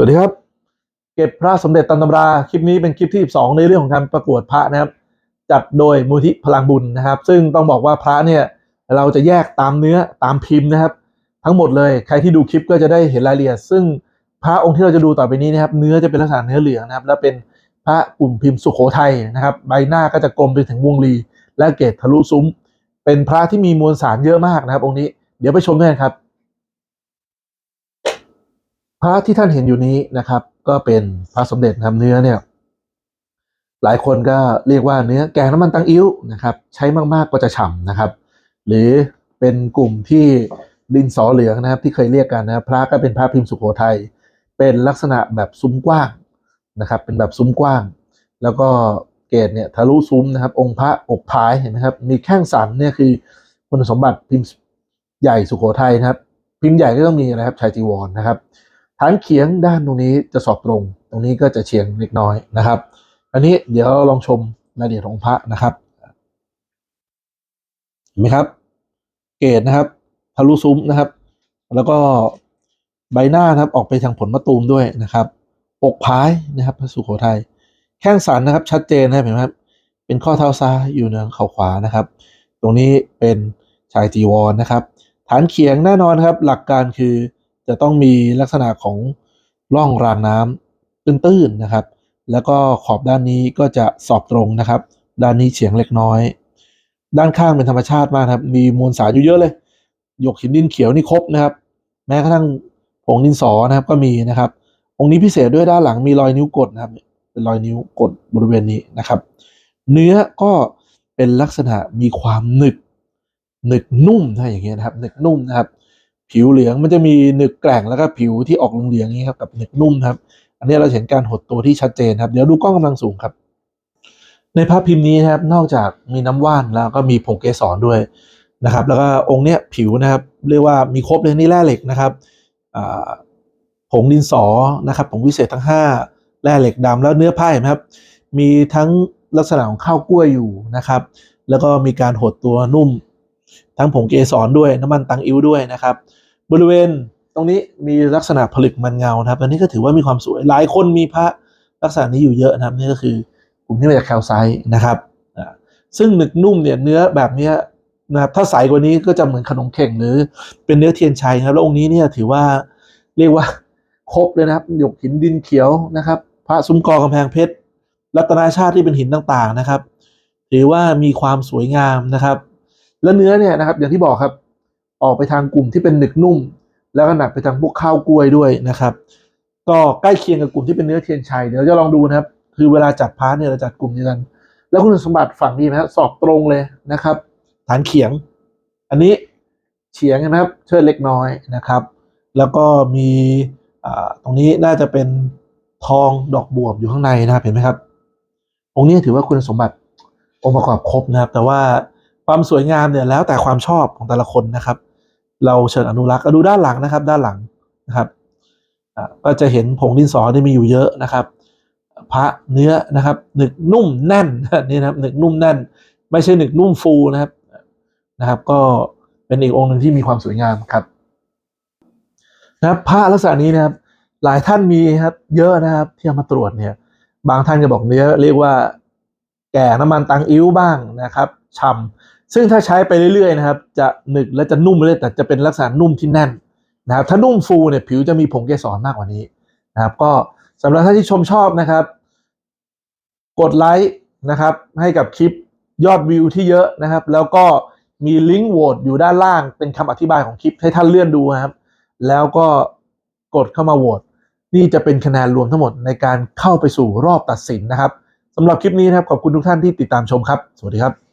วัสดีครับ เก็บพระสมเด็จตันตำราคลิปนี้เป็นคลิปที่ 12 ในเรื่องของการประกวดพระนะครับ จัดโดยมูลที่พลังบุญนะครับ ซึ่งต้องบอกว่าพระเนี่ยเราจะแยกตามเนื้อตามพิมพ์นะครับ ทั้งหมดเลยใครที่ดูคลิปก็จะได้เห็นรายละเอียด ซึ่งพระองค์ที่เราจะดูต่อไปนี้นะครับ เนื้อจะเป็นลักษณะเนื้อเหลืองนะครับ และเป็นพระกลุ่มพิมพ์สุโขทัยนะครับ ใบหน้าก็จะกลมไปถึงวงลีและเกศทะลุซุ้ม เป็นพระที่มีมวลสารเยอะมากนะครับ องค์นี้เดี๋ยวไปชมด้วยกันครับ พระที่ท่านเห็นอยู่นี้นะครับ ก็เป็นพระสมเด็จนะครับเนื้อเนี่ย หลายคนก็เรียกว่าเนื้อแกงน้ำมันตังอิ้วนะครับ ใช้มากๆก็จะฉ่ำนะครับ หรือเป็นกลุ่มที่ดินสอเหลืองนะครับ ที่เคยเรียกกันนะพระก็เป็นพระพิมพ์สุโขทัยเป็นลักษณะแบบซุ้มกว้างนะครับ เป็นแบบซุ้มกว้าง แล้วก็เกศเนี่ยทะลุซุ้มนะครับ องค์พระอกพายเห็นไหมครับ มีแข้งสันเนี่ยคือคุณสมบัติพิมพ์ใหญ่สุโขทัยนะครับ พิมพ์ใหญ่ก็ต้องมีอะไรครับชายจีวรนะครับ ฐานเขียงด้านตรงนี้จะสอบตรง ตรงนี้ก็จะเฉียงเล็กน้อยนะครับ อันนี้เดี๋ยวเราลองชมรายละเอียดของพระนะครับเห็นไหมครับ เกตนะครับทะลุซุ้มนะครับ แล้วก็ใบหน้านะครับออกไปทางผลมะตูมด้วยนะครับ อกพายนะครับพระสุโขทัยแข้งสันนะครับ ชัดเจนนะครับเห็นไหมครับ เป็นข้อเท้าซ้ายอยู่เหนือเข่าขวานะครับ ตรงนี้เป็นชายจีวรนะครับ ฐานเขียงแน่นอนครับ หลักการคือ จะต้องมีลักษณะของร่องรางน้ำตื้นๆนะครับ แล้วก็ขอบด้านนี้ก็จะสอบตรงนะครับ ด้านนี้เฉียงเล็กน้อย ด้านข้างเป็นธรรมชาติมากครับ มีมวลสารอยู่เยอะเลยหยกหินดินเขียวนี่ครบนะครับ แม้กระทั่งผงดินสอนะครับก็มีนะครับ องค์นี้พิเศษด้วยด้านหลังมีรอยนิ้วกดนะครับเป็นรอยนิ้วกดบริเวณนี้นะครับ เนื้อก็เป็นลักษณะมีความหนึบหนึบนุ่มถ้อย่างเงี้ยนะครับหนึบนุ่มนะครับ ผิวเหลืองมันจะมีหนึบแกร่งแล้วก็ผิวที่ออกเหลืองๆอย่างนี้ครับกับหนึบนุ่มครับ อันนี้เราเห็นการหดตัวที่ชัดเจนครับเดี๋ยวดูกล้องกำลังสูงครับ ในภาพพิมพ์นี้นะครับนอกจากมีน้ำว่านแล้วก็มีผงเกสรด้วยนะครับ แล้วก็องค์เนี้ยผิวนะครับ เรียกว่ามีครบเลยนี่แร่เหล็กนะครับผงดินสอนะครับผงวิเศษทั้งห้าแร่เหล็กดำแล้วเนื้อผ้าเห็นไหมครับ มีทั้งลักษณะของข้าวกล้วยอยู่นะครับ แล้วก็มีการหดตัวนุ่ม ทั้งผงเกสรด้วยน้ำมันตังอิ้วด้วยนะครับ บริเวณตรงนี้มีลักษณะผลึกมันเงานะครับ อันนี้ก็ถือว่ามีความสวย หลายคนมีพระลักษณะนี้อยู่เยอะนะครับ นี่ก็คือกลุ่มที่มาจากแคลไซต์นะครับอ่าซึ่งหนึกนุ่มเนี่ยเนื้อแบบนี้นะครับถ้าใสกว่านี้ก็จะเหมือนขนมเข่งหรือเป็นเนื้อเทียนชัยนะครับ แล้วองค์นี้เนี่ยถือว่าเรียกว่าครบเลยนะครับหยกหินดินเขียวนะครับ พระซุ้มกอกำแพงเพชร รัตนาชาติที่เป็นหินต่างๆนะครับ ถือว่ามีความสวยงามนะครับ แล้วเนื้อเนี่ยนะครับ อย่างที่บอกครับ ออกไปทางกลุ่มที่เป็นหนึกนุ่ม แล้วก็หนักไปทางพวกข้าวกล้วยด้วยนะครับ ก็ใกล้เคียงกับกลุ่มที่เป็นเนื้อเทียนชัยเดี๋ยวจะลองดูนะครับ คือเวลาจัดพาร์ทเนี่ยเราจัดกลุ่มเดียวกัน แล้วคุณสมบัติฝั่งนี้นะครับสอบตรงเลยนะครับ ฐานเขียง อันนี้เฉียงนะครับเชิดเล็กน้อยนะครับ แล้วก็มีตรงนี้น่าจะเป็นทองดอกบวบอยู่ข้างในนะครับเห็นไหมครับ องค์นี้ถือว่าคุณสมบัติองค์ประกอบครบนะครับ แต่ว่าความสวยงามเนี่ยแล้วแต่ความชอบของแต่ละคนนะครับ เราเชิญอนุรักษ์ก็ดูด้านหลังนะครับ ด้านหลังนะครับก็จะเห็นผงดินสอที่มีอยู่เยอะนะครับ พระเนื้อนะครับหนึกนุ่มแน่นนี่นะครับหนึกนุ่มแน่น ไม่ใช่หนึกนุ่มฟูนะครับนะครับ ก็เป็นอีกองค์หนึ่งที่มีความสวยงามครับนะครับพระลักษณะนี้นะครับ หลายท่านมีครับเยอะนะครับที่เอามาตรวจเนี่ย บางท่านก็บอกเนื้อเรียกว่าแก่น้ำมันตังอิ้วบ้างนะครับฉ่ำ ซึ่งถ้าใช้ไปเรื่อยๆนะครับ จะหนึกและจะนุ่มเรื่อยแต่จะเป็นลักษณะนุ่มที่แน่นนะครับ ถ้านุ่มฟูเนี่ยผิวจะมีผงเกสรมากกว่านี้นะครับ ก็สำหรับท่านที่ชมชอบนะครับ กดไลค์นะครับ ให้กับคลิปยอดวิวที่เยอะนะครับ แล้วก็มีลิงก์โหวตอยู่ด้านล่างเป็นคำอธิบายของคลิปให้ท่านเลื่อนดูนะครับ แล้วก็กดเข้ามาโหวตนี่จะเป็นคะแนนรวมทั้งหมดในการเข้าไปสู่รอบตัดสินนะครับสำหรับคลิปนี้นะครับขอบคุณทุกท่านที่ติดตามชมครับ สวัสดีครับ